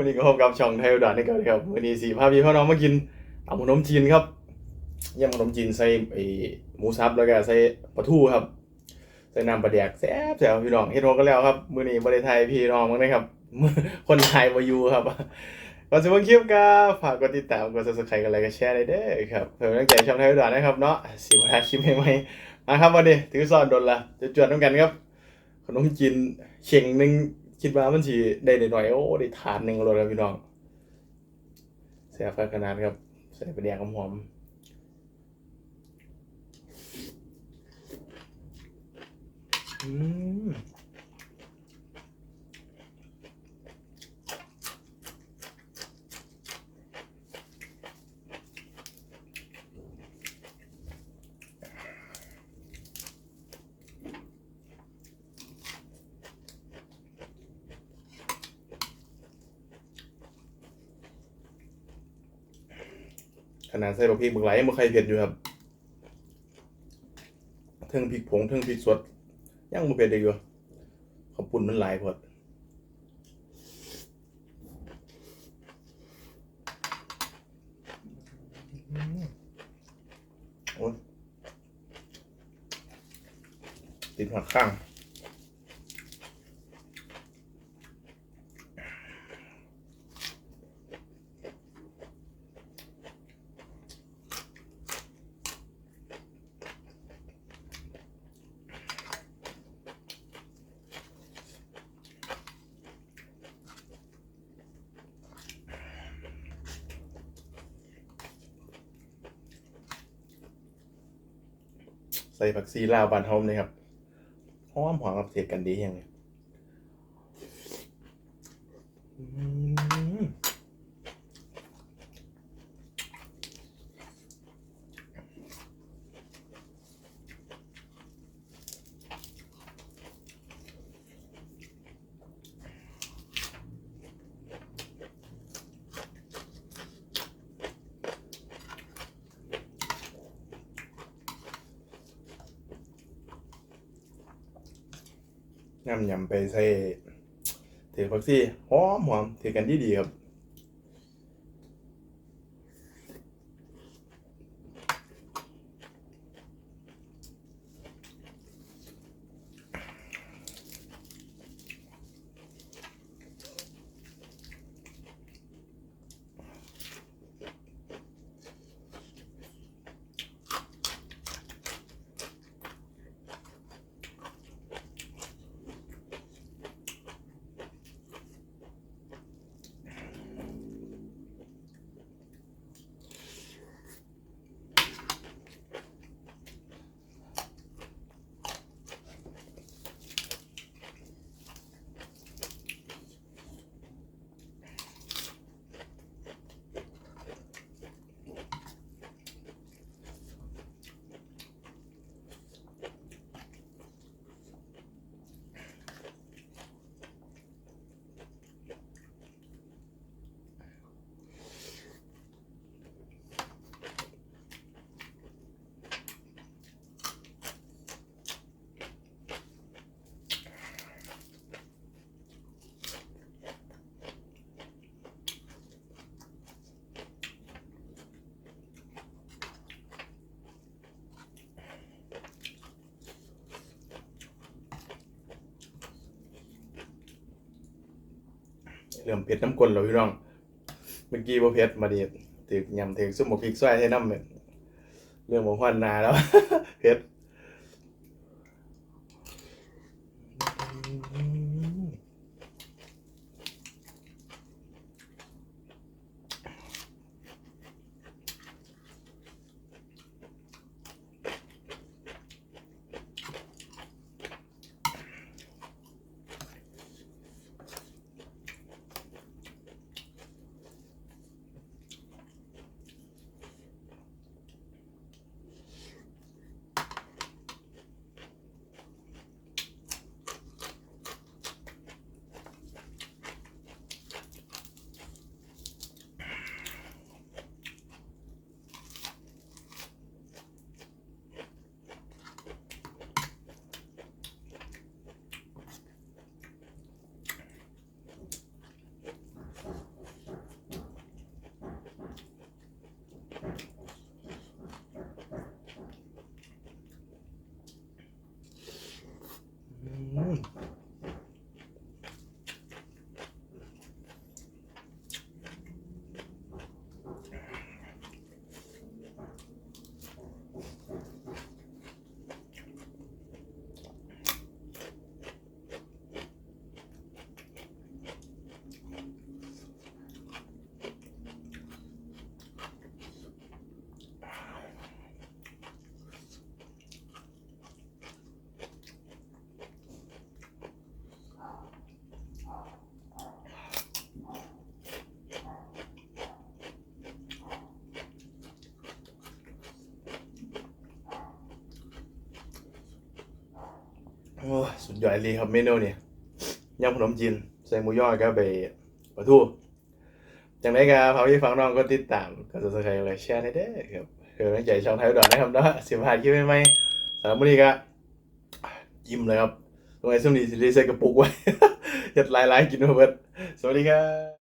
วันนี้ก็พบกับช่องไทยอุดรนี่ก่อนครับวันนี้สีพาพพี่พ่อน้องมากินตำขนมจีนครับยำขนมจีนใส่ไอหมูสับแล้วก็ใส่ปลาทูครับใส่น้ำปลาแดกแซ่บแซ่บพี่น้องเฮ็ดโฮก็แล้วครับมื้อนี้บ่ได้ไทยพี่น้องมั้งนะครับ คนไทยบ่อยู่ครับก่อนสิมาคลิปก็ฝากกดติดตามกด Subscribe กันไลค์กันแชร์ได้เด้อครับเพื่อนกำลังใจช่องไทยอุดรนะครับเนาะสิบ่ได้คลิปใหม่ๆมาครับวันนี้ถือซอนโดนละจะจวดน้ำกันครับ ขนมจีนเข่งหนึง คิดว่ามันสิได้หน่อยๆโอ้ได้ถาดหนึ่งโลแล้วพี่น้องแซ่บขนาดครับ ใส่ปลาแดงหอมๆอืม ขนาดใส่บะพริกบักไหลยังบ่ใครเผ็ดอยู่ครับเทิงพริกผงเทิงพริกสดยังบ่เผ็ดเลยอยู่ข้าวปุ่นมันหลายพอดโอ้ติดหัดข้าง ใส่ผักซีลาวบานโฮมเลยครับหอมหอมกับเสียกันดีอย่างนี้ย น้ำยำไปใส่ถือผักซีหอมหอมถือกันดีดีครับ เริ่มเผ็ดน้ำกลนแล้วพี่น้อง เมื่อกี้บ่เผ็ดมาดีถึกยำถึกซุ่มหมกพริกซอยให้น้ำเนี่ยเรื่องบ่ฮวนนาแล้ว เผ็ด สุดยอดเลยครับเมนูเนี่ยยำขนมจีนใส่หมูยอก็ไปปลาทูจังไรก็พาพี่ฟังน้องก็ติดตามก็จะสนใจอะไรแชร์ได้เด้อครับเพื่อให้ใจช่องไทยดอนนะครับเนาะสิบห้าคลิปใหม่สำหรับวันนี้ก็ยิ้มเลยครับตรงไหนซึ่งดีสิรีใส่กระปุกไว้ยัดลายๆกินมาเบิดสวัสดีครับ